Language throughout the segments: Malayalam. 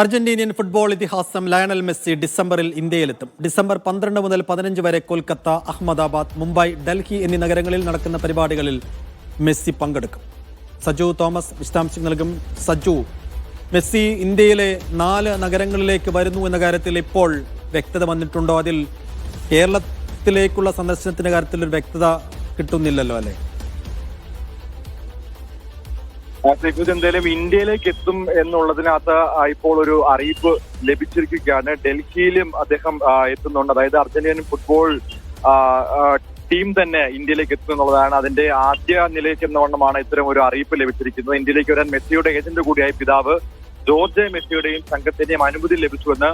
അർജന്റീനിയൻ ഫുട്ബോൾ ഇതിഹാസം ലയണൽ മെസ്സി ഡിസംബറിൽ ഇന്ത്യയിലെത്തും. ഡിസംബർ പന്ത്രണ്ട് മുതൽ പതിനഞ്ച് വരെ കൊൽക്കത്ത അഹമ്മദാബാദ് മുംബൈ ഡൽഹി എന്നീ നഗരങ്ങളിൽ നടക്കുന്ന പരിപാടികളിൽ മെസ്സി പങ്കെടുക്കും. സജു തോമസ് വിശദാംശം നൽകും സജു. മെസ്സി ഇന്ത്യയിലെ നാല് നഗരങ്ങളിലേക്ക് വരുന്നു എന്ന കാര്യത്തിൽ ഇപ്പോൾ വ്യക്തത വന്നിട്ടുണ്ടോ? അതിൽ കേരളത്തിലേക്കുള്ള സന്ദർശനത്തിന്റെ കാര്യത്തിൽ ഒരു വ്യക്തത കിട്ടുന്നില്ലല്ലോ അല്ലേ? സൈഫുദ്ദീൻ എന്തായാലും ഇന്ത്യയിലേക്ക് എത്തും എന്നുള്ളതിനകത്ത് ഇപ്പോൾ ഒരു അറിയിപ്പ് ലഭിച്ചിരിക്കുകയാണ്. ഡൽഹിയിലും അദ്ദേഹം എത്തുന്നുണ്ട്. അതായത് അർജന്റീനൻ ഫുട്ബോൾ ടീം തന്നെ ഇന്ത്യയിലേക്ക് എത്തും എന്നുള്ളതാണ് അതിന്റെ ആദ്യ നിലയ്ക്ക് എന്നവണ്ണമാണ് ഇത്തരം ഒരു അറിയിപ്പ് ലഭിച്ചിരിക്കുന്നത്. ഇന്ത്യയിലേക്ക് വരാൻ മെസ്സിയുടെ ഏജന്റ് കൂടിയായ പിതാവ് ജോർജ് മെസ്സിയുടെയും സംഘത്തിന്റെയും അനുമതി ലഭിച്ചുവെന്ന്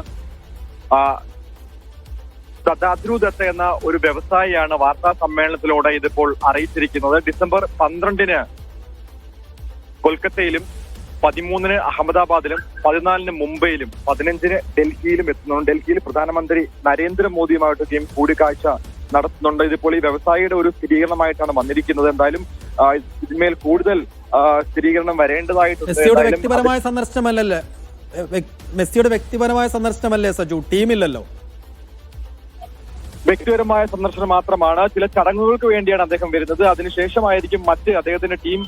സദാദ്രു ദാദ്രു ദത്ത എന്ന ഒരു വ്യവസായിയാണ് വാർത്താ സമ്മേളനത്തിലൂടെ ഇതിപ്പോൾ അറിയിച്ചിരിക്കുന്നത്. ഡിസംബർ പന്ത്രണ്ടിന് കൊൽക്കത്തയിലും പതിമൂന്നിന് അഹമ്മദാബാദിലും പതിനാലിന് മുംബൈയിലും പതിനഞ്ചിന് ഡൽഹിയിലും എത്തുന്നുണ്ട്. ഡൽഹിയിൽ പ്രധാനമന്ത്രി നരേന്ദ്രമോദിയുമായിട്ട് ടീം കൂടിക്കാഴ്ച നടത്തുന്നുണ്ട്. ഇതിപ്പോൾ ഈ വ്യവസായിയുടെ ഒരു സ്ഥിരീകരണമായിട്ടാണ് വന്നിരിക്കുന്നത്. എന്തായാലും ഇതിന്മേൽ കൂടുതൽ സ്ഥിരീകരണം വരേണ്ടതായിട്ടുണ്ട്. മെസ്സിയുടെ വ്യക്തിപരമായ സന്ദർശനമല്ലല്ലേ? എ, മെസ്സിയുടെ വ്യക്തിപരമായ സന്ദർശനമല്ലേ സജു? ടീമില്ലല്ലോ. വ്യക്തിപരമായ സന്ദർശനം മാത്രമാണ്. ചില ചടങ്ങുകൾക്ക് വേണ്ടിയാണ് അദ്ദേഹം വരുന്നത്. അതിനുശേഷമായിരിക്കും മറ്റ് അദ്ദേഹത്തിന്റെ ടീം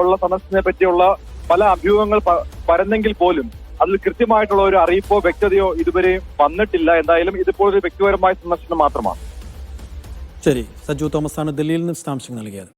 ഉള്ള സന്ദർശനത്തെ പറ്റിയുള്ള പല അഭ്യൂഹങ്ങൾ പരന്നെങ്കിൽ പോലും അതിൽ കൃത്യമായിട്ടുള്ള ഒരു അറിയിപ്പോ വ്യക്തതയോ ഇതുവരെ വന്നിട്ടില്ല. എന്തായാലും ഇതിപ്പോൾ ഒരു വ്യക്തിപരമായ സന്ദർശനം മാത്രമാണ്. ശരി. സജു തോമസ് ആണ് ദില്ലിയിൽ നിന്ന് വിശദാംശങ്ങൾ നൽകിയത്.